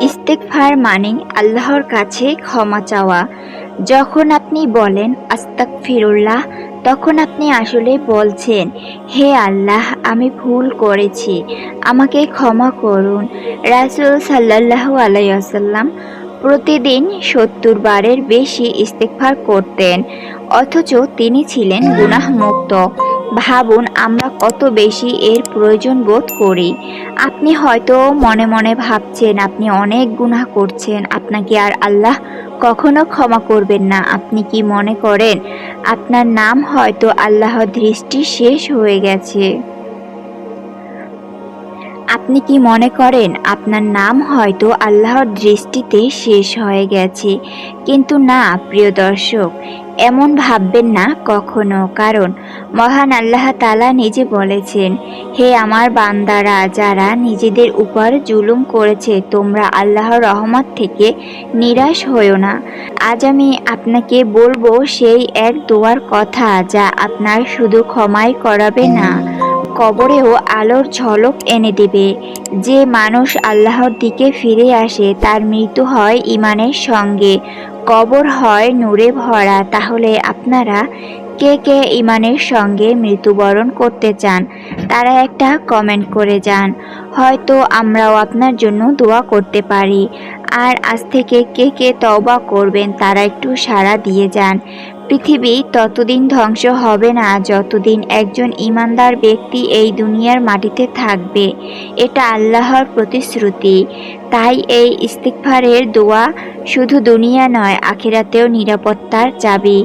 ইস্তেকফার মানে আল্লাহর কাছে ক্ষমা চাওয়া। যখন আপনি বলেন আস্তাক ফিরুল্লাহ তখন আপনি আসলে বলছেন, হে আল্লাহ, আমি ভুল করেছি, আমাকে ক্ষমা করুন। রাসুল সাল্লাহু আলাইসাল্লাম প্রতিদিন সত্তর বারের বেশি ইস্তেকফার করতেন, অথচ তিনি ছিলেন গুনাহমুক্ত। ভাবুন, আমরা কত বেশি এর প্রয়োজন বোধ করি। আপনি হয়তো মনে মনে ভাবছেন, আপনি অনেক গুনাহ করছেন, আপনাকে আর আল্লাহ কখনো ক্ষমা করবেন না। আপনি কি মনে করেন, আপনার নাম হয়তো আল্লাহর দৃষ্টি শেষ হয়ে গেছে? আপনি কি মনে করেন আপনার নাম হয়তো আল্লাহর দৃষ্টিতে শেষ হয়ে গেছে? কিন্তু না, প্রিয় দর্শক, এমন ভাববেন না কখনো। কারণ মহান আল্লাহ তালা নিজে বলেছেন, হে আমার বান্দারা, যারা নিজেদের উপর জুলুম করেছে, তোমরা আল্লাহর রহমত থেকে নিরাশ হইও না। আজ আমি আপনাকে বলব সেই এক দোয়ার কথা যা আপনার শুধু ক্ষমাই করাবে না। কবরেও আলোর ঝলক এনে দেবে। যে মানুষ আল্লাহর দিকে ফিরে আসে, তার মৃত্যু হয় ইমানের সঙ্গে। কবর হয় নূরে ভরা। তাহলে আপনারা কে কে ইমানের সঙ্গে মৃত্যুবরণ করতে চান, তারা একটা কমেন্ট করে যান। হয়তো আমরাও আপনার জন্য দোয়া করতে পারি। আর আজ থেকে কে কে তওবা করবেন, তারা একটু সাড়া দিয়ে যান। পৃথিবী ততদিন ধ্বংস হবে না, যতদিন একজন ইমানদার ব্যক্তি এই দুনিয়ার মাটিতে থাকবে। এটা আল্লাহর প্রতিশ্রুতি। তাই এই ইস্তিকফারের দোয়া শুধু দুনিয়া নয়, আখিরাতেও নিরাপত্তার চাবি।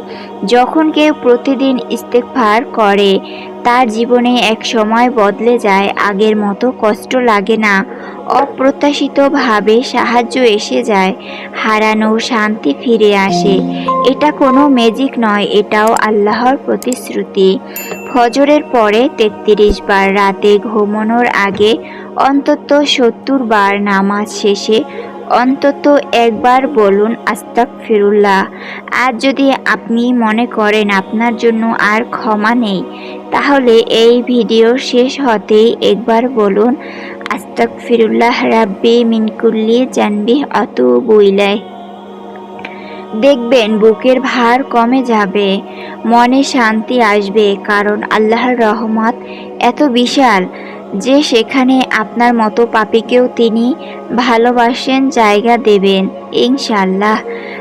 যখন কেউ প্রতিদিন ইস্তেকফার করে, তার জীবনে এক সময় বদলে যায়, আগের মতো কষ্ট লাগে না। অপ্রত্যাশিতভাবে সাহায্য এসে যায়, হারানো শান্তি ফিরে আসে। এটা কোনো ম্যাজিক নয়, এটাও আল্লাহর প্রতিশ্রুতি। ফজরের পরে তেত্রিশ বার রাতে ঘুমানোর আগে অন্তত সত্তর বার নামাজ শেষে অন্তত একবার বলুন আস্তাক ফিরুল্লাহ আর যদি আপনি মনে করেন আপনার জন্য আর ক্ষমা নেই, তাহলে এই ভিডিও শেষ হতেই একবার বলুন আস্তাক ফিরুল্লাহ রাব্বি মিনকুল্লি জানবি অত বইলায় দেখবেন বুকের ভার কমে যাবে, মনে শান্তি আসবে, কারণ আল্লাহর রহমত এত বিশাল যে সেখানে আপনার মতো পাপিকেও তিনি ভালোবাসেন, জায়গা দেবেন ইনশাল্লাহ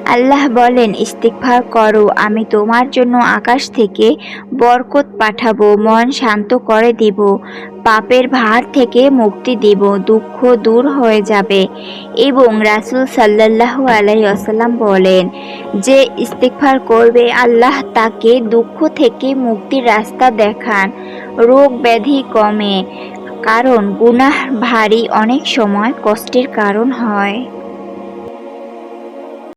আল্লাহ বলেন ইস্তিকফার করো, আমি তোমার জন্য আকাশ থেকে বরকত পাঠাবো, মন শান্ত করে দিব, পাপের ভার থেকে মুক্তি দিব, দুঃখ দূর হয়ে যাবে। এবং রাসুল সাল্লাহ আলাইসাল্লাম বলেন, যে ইস্তিকফার করবে, আল্লাহ তাকে দুঃখ থেকে মুক্তির রাস্তা দেখান। রোগ ব্যাধি কমে, কারণ গুনাহ ভারী অনেক সময় কষ্টের কারণ হয়।